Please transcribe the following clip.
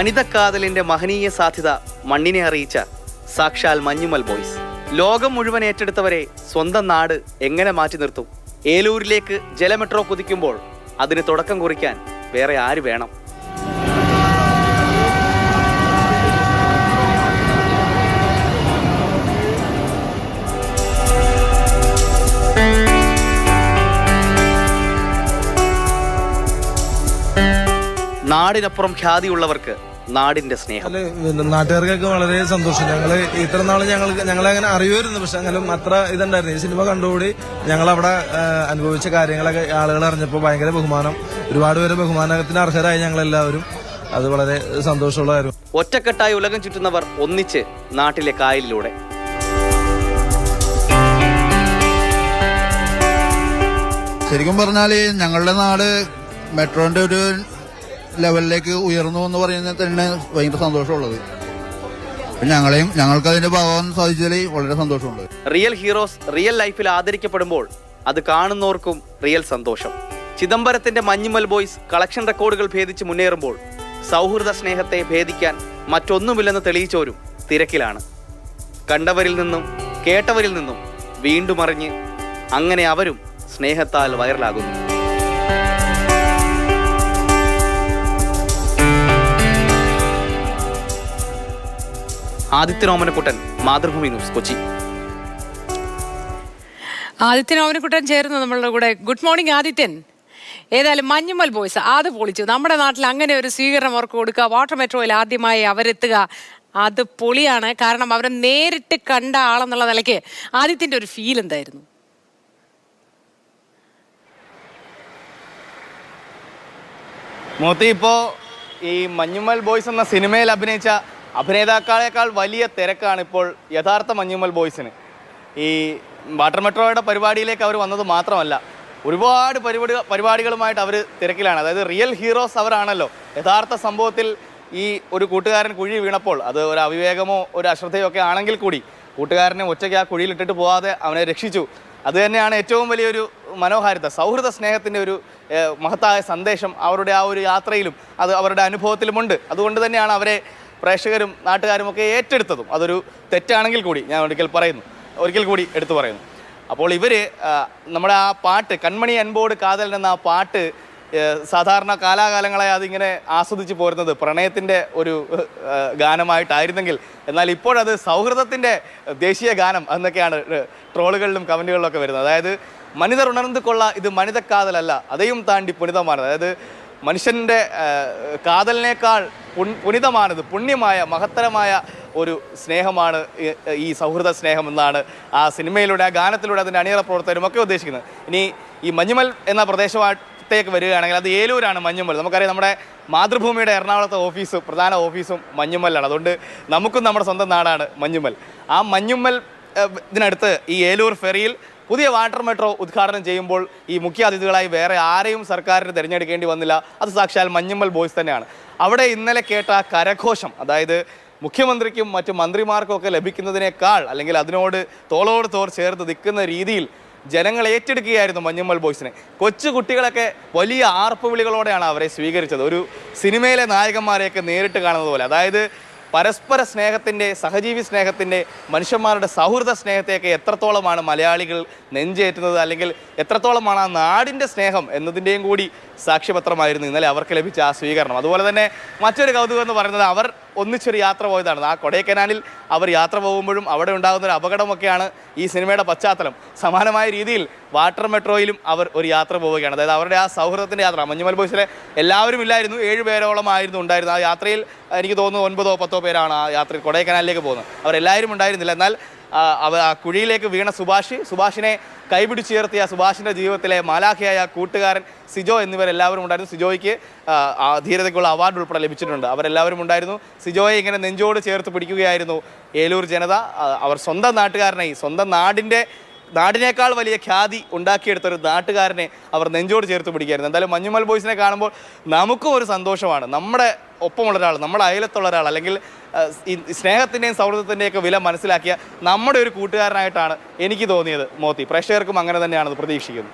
മനിതക്കാതലിന്റെ മഹനീയ സാധ്യത മണ്ണിനെ അറിയിച്ച സാക്ഷാൽ മഞ്ഞുമൽ ബോയ്സ്. ലോകം മുഴുവൻ ഏറ്റെടുത്തവരെ സ്വന്തം നാട് എങ്ങനെ മാറ്റി നിർത്തും? ഏലൂരിലേക്ക് ജലമെട്രോ കുതിക്കുമ്പോൾ അതിന് തുടക്കം കുറിക്കാൻ വേറെ ആര് വേണം? നാടിനപ്പുറം ഖ്യാതിയുള്ളവർക്ക് നാടിന്റെ സ്നേഹം. നാട്ടുകാർക്കൊക്കെ വളരെ സന്തോഷം. ഞങ്ങൾ ഇത്ര നാൾ ഞങ്ങൾ ഞങ്ങളെ അങ്ങനെ അറിയുമായിരുന്നു പക്ഷെ എങ്കിലും അത്ര ഇതുണ്ടായിരുന്നു. ഈ സിനിമ കണ്ടുകൂടി ഞങ്ങൾ അവിടെ അനുഭവിച്ച കാര്യങ്ങളൊക്കെ ആളുകൾ അറിഞ്ഞപ്പോൾ ഭയങ്കര ബഹുമാനം ഒരുപാട് പേര് ബഹുമാനത്തിന് അർഹരായി ഞങ്ങൾ എല്ലാവരും അത് വളരെ സന്തോഷമുള്ളതായിരുന്നു. ഒറ്റക്കെട്ടായി ഉലകം ചുറ്റുന്നവർ ഒന്നിച്ച് നാട്ടിലെ കായലിലൂടെ. ശരിക്കും പറഞ്ഞാൽ ഞങ്ങളുടെ നാട് മെട്രോന്റെ ഒരു ലെവലിലേക്ക് ഉയർന്നു എന്ന് പറയുന്നത് തന്നെ ഭയങ്കര സന്തോഷമുള്ളത്. ഞങ്ങളെയും ഞങ്ങൾക്ക് അതിന്റെ ഭാഗമാകാൻ സാധിച്ചതിൽ വളരെ സന്തോഷമുണ്ട്. റിയൽ ഹീറോസ് റിയൽ ലൈഫിൽ ആദരിക്കപ്പെടുമ്പോൾ അത് കാണുന്നവർക്കും റിയൽ സന്തോഷം. ചിദംബരത്തിന്റെ മഞ്ഞുമൽ ബോയ്സ് കളക്ഷൻ റെക്കോർഡുകൾ ഭേദിച്ച് മുന്നേറുമ്പോൾ സൗഹൃദ സ്നേഹത്തെ ഭേദിക്കാൻ മറ്റൊന്നുമില്ലെന്ന് തെളിയിച്ചവരും തിരക്കിലാണ്. കണ്ടവരിൽ നിന്നും കേട്ടവരിൽ നിന്നും വീണ്ടും അറിഞ്ഞ് അങ്ങനെ അവരും സ്നേഹത്താൽ വൈറലാകുന്നു. ആദിത്യ രോമനക്കുട്ടൻ മാതൃഭൂമി ന്യൂസ് കൊച്ചി. ആദിത്യൻ ഓമനക്കുട്ടൻ ചേർന്ന് നമ്മളുടെ കൂടെ. Good morning Adithyan. ഏതായാലും മഞ്ഞുമൽ ബോയ്സ് അത് പൊളിച്ചു. നമ്മുടെ നാട്ടിൽ അങ്ങനെ ഒരു സ്വീകരണം അവർക്ക് കൊടുക്കുക വാട്ടർ മെട്രോയിൽ ആദ്യമായി അവരെത്തുക അത് പൊളിയാണ്. കാരണം അവരെ നേരിട്ട് കണ്ട ആളെന്നുള്ള നിലയ്ക്ക് ആദിത്യന്റെ ഒരു ഫീൽ എന്തായിരുന്നു? മോത്തി ഇപ്പോൾ ഈ മഞ്ഞുമൽ ബോയ്സ് എന്ന സിനിമയിൽ അഭിനയിച്ച അഭിനേതാക്കളെക്കാൾ വലിയ തിരക്കാണ് ഇപ്പോൾ യഥാർത്ഥ മഞ്ഞുമൽ ബോയ്സിന്. ഈ വാട്ടർ മെട്രോയുടെ പരിപാടിയിലേക്ക് അവർ വന്നത് മാത്രമല്ല ഒരുപാട് പരിപാടി പരിപാടികളുമായിട്ട് അവർ തിരക്കിലാണ്. അതായത് റിയൽ ഹീറോസ് അവരാണല്ലോ. യഥാർത്ഥ സംഭവത്തിൽ ഈ ഒരു കൂട്ടുകാരൻ കുഴി വീണപ്പോൾ അത് ഒരു അവിവേകമോ ഒരു അശ്രദ്ധയോ ഒക്കെ ആണെങ്കിൽ കൂടി കൂട്ടുകാരനെ ഒറ്റയ്ക്ക് ആ കുഴിയിൽ ഇട്ടിട്ട് അവനെ രക്ഷിച്ചു. അത് തന്നെയാണ് ഏറ്റവും വലിയൊരു മനോഹാരിത സൗഹൃദ സ്നേഹത്തിന്റെ ഒരു മഹത്തായ സന്ദേശം അവരുടെ ആ ഒരു യാത്രയിലും അത് അവരുടെ അനുഭവത്തിലുമുണ്ട്. അതുകൊണ്ട് തന്നെയാണ് അവരെ പ്രേക്ഷകരും നാട്ടുകാരും ഒക്കെ ഏറ്റെടുത്തതും അതൊരു തെറ്റാണെങ്കിൽ കൂടി ഞാൻ ഒരിക്കൽ പറയുന്നു. ഒരിക്കൽ കൂടി എടുത്തു പറയുന്നു. അപ്പോൾ ഇവർ നമ്മുടെ ആ പാട്ട് കൺമണി അൻപോട് കാതൽ എന്ന ആ പാട്ട് സാധാരണ കാലാകാലങ്ങളായി അതിങ്ങനെ ആസ്വദിച്ച് പോരുന്നത് പ്രണയത്തിന്റെ ഒരു ഗാനമായിട്ടായിരുന്നെങ്കിൽ എന്നാൽ ഇപ്പോഴത് സൗഹൃദത്തിന്റെ ദേശീയ ഗാനം എന്നൊക്കെയാണ് ട്രോളുകളിലും കമന്റുകളിലൊക്കെ വരുന്നത്. അതായത് മനിതർ ഉണർന്നു കൊള്ള ഇത് മനിതക്കാതലല്ല അതെയും താണ്ടി പുനിതമാണ് അതായത് മനുഷ്യന്റെ കാതലിനേക്കാൾ പുനിതമാനത് പുണ്യമായ മഹത്തരമായ ഒരു സ്നേഹമാണ് ഈ- സൗഹൃദ സ്നേഹം എന്നാണ് ആ സിനിമയിലൂടെ ആ ഗാനത്തിലൂടെ അതിന്റെ അണിയറ പ്രവർത്തകരും ഒക്കെ ഉദ്ദേശിക്കുന്നത്. ഇനി ഈ മഞ്ഞുമൽ എന്ന പ്രദേശത്തേക്ക് വരികയാണെങ്കിൽ അത് ഏലൂരാണ് മഞ്ഞുമൽ. നമുക്കറിയാം നമ്മുടെ മാതൃഭൂമിയുടെ എറണാകുളത്തെ ഓഫീസ് പ്രധാന ഓഫീസും മഞ്ഞുമല്ലാണ്. അതുകൊണ്ട് നമുക്കും നമ്മുടെ സ്വന്തം നാടാണ് മഞ്ഞുമൽ. ആ മഞ്ഞുമൽ ഇതിനടുത്ത് ഈ ഏലൂർ ഫെറിയിൽ പുതിയ വാട്ടർ മെട്രോ ഉദ്ഘാടനം ചെയ്യുമ്പോൾ ഈ മുഖ്യ അതിഥികളായി വേറെ ആരെയും സർക്കാരിന് തിരഞ്ഞെടുക്കേണ്ടി വന്നില്ല. അത് സാക്ഷാൽ മഞ്ഞമ്മൽ ബോയ്സ് തന്നെയാണ്. അവിടെ ഇന്നലെ കേട്ട കരഘോഷം അതായത് മുഖ്യമന്ത്രിക്കും മറ്റു മന്ത്രിമാർക്കും ഒക്കെ ലഭിക്കുന്നതിനേക്കാൾ അല്ലെങ്കിൽ അതിനോട് തോളോട് തോർ ചേർത്ത് നിൽക്കുന്ന രീതിയിൽ ജനങ്ങൾ ഏറ്റെടുക്കുകയായിരുന്നു മഞ്ഞുമ്മൽ ബോയ്സിനെ. കൊച്ചു കുട്ടികളൊക്കെ വലിയ ആർപ്പ് വിളികളോടെയാണ് അവരെ സ്വീകരിച്ചത്. ഒരു സിനിമയിലെ നായകന്മാരെയൊക്കെ നേരിട്ട് കാണുന്നത് പോലെ. അതായത് പരസ്പര സ്നേഹത്തിന്റെ സഹജീവി സ്നേഹത്തിന്റെ മനുഷ്യന്മാരുടെ സൗഹൃദ സ്നേഹത്തെയൊക്കെ എത്രത്തോളമാണ് മലയാളികൾ നെഞ്ചേറ്റുന്നത് അല്ലെങ്കിൽ എത്രത്തോളമാണ് ആ നാടിന്റെ സ്നേഹം എന്നതിന്റെയും കൂടി സാക്ഷ്യപത്രമായിരുന്നു ഇന്നലെ അവർക്ക് ലഭിച്ച ആ സ്വീകരണം. അതുപോലെ തന്നെ മറ്റൊരു കൗതുകം എന്ന് പറയുന്നത് അവർ ഒന്നിച്ചൊരു യാത്ര പോയതാണ്. ആ കൊടൈക്കനാലിൽ അവർ യാത്ര പോകുമ്പോഴും അവിടെ ഉണ്ടാകുന്ന ഒരു അപകടമൊക്കെയാണ് ഈ സിനിമയുടെ പശ്ചാത്തലം. സമാനമായ രീതിയിൽ വാട്ടർ മെട്രോയിലും അവർ ഒരു യാത്ര പോവുകയാണ്. അതായത് അവരുടെ ആ സൗഹൃദത്തിന്റെ യാത്ര. മഞ്ഞുമൽ ബോയ്സിലെ എല്ലാവരും ഇല്ലായിരുന്നു. ഏഴ് പേരോളം ആയിരുന്നു ഉണ്ടായിരുന്നത്. ആ യാത്രയിൽ എനിക്ക് തോന്നുന്നു ഒൻപതോ പത്തോ പേരാണ് ആ യാത്രയിൽ കൊടൈക്കനാലിലേക്ക് പോകുന്നത്. അവരെല്ലാവരും ഉണ്ടായിരുന്നില്ല. എന്നാൽ അവ ആ കുഴിയിലേക്ക് വീണ സുഭാഷ്. സുഭാഷിനെ കൈപിടിച്ചുയർത്തിയ സുഭാഷിന്റെ ജീവിതത്തിലെ മാലാഖിയായ കൂട്ടുകാരൻ സിജോ എന്നിവരെല്ലാവരും ഉണ്ടായിരുന്നു. സിജോയ്ക്ക് ധീരതയ്ക്കുള്ള അവാർഡ് ഉൾപ്പെടെ ലഭിച്ചിട്ടുണ്ട്. അവരെല്ലാവരും ഉണ്ടായിരുന്നു. സിജോയെ ഇങ്ങനെ നെഞ്ചോട് ചേർത്ത് പിടിക്കുകയായിരുന്നു ഏലൂർ ജനത. അവർ സ്വന്തം നാട്ടുകാരനായി സ്വന്തം നാടിന്റെ നാടിനേക്കാൾ വലിയ ഖ്യാതി ഉണ്ടാക്കിയെടുത്ത ഒരു നാട്ടുകാരനെ അവർ നെഞ്ചോട് ചേർത്ത് പിടിക്കുകയായിരുന്നു. എന്തായാലും മഞ്ഞുമൽ ബോയ്സിനെ കാണുമ്പോൾ നമുക്കും ഒരു സന്തോഷമാണ്. നമ്മുടെ ഒപ്പമുള്ള ഒരാൾ നമ്മുടെ അയലത്തുള്ള ഒരാൾ അല്ലെങ്കിൽ സ്നേഹത്തിന്റെയും സൗഹൃദത്തിന്റെയും ഒക്കെ വില മനസ്സിലാക്കിയ നമ്മുടെ ഒരു കൂട്ടുകാരനായിട്ടാണ് എനിക്ക് തോന്നിയത് മോത്തി. പ്രേക്ഷകർക്കും അങ്ങനെ തന്നെയാണെന്ന് പ്രതീക്ഷിക്കുന്നു.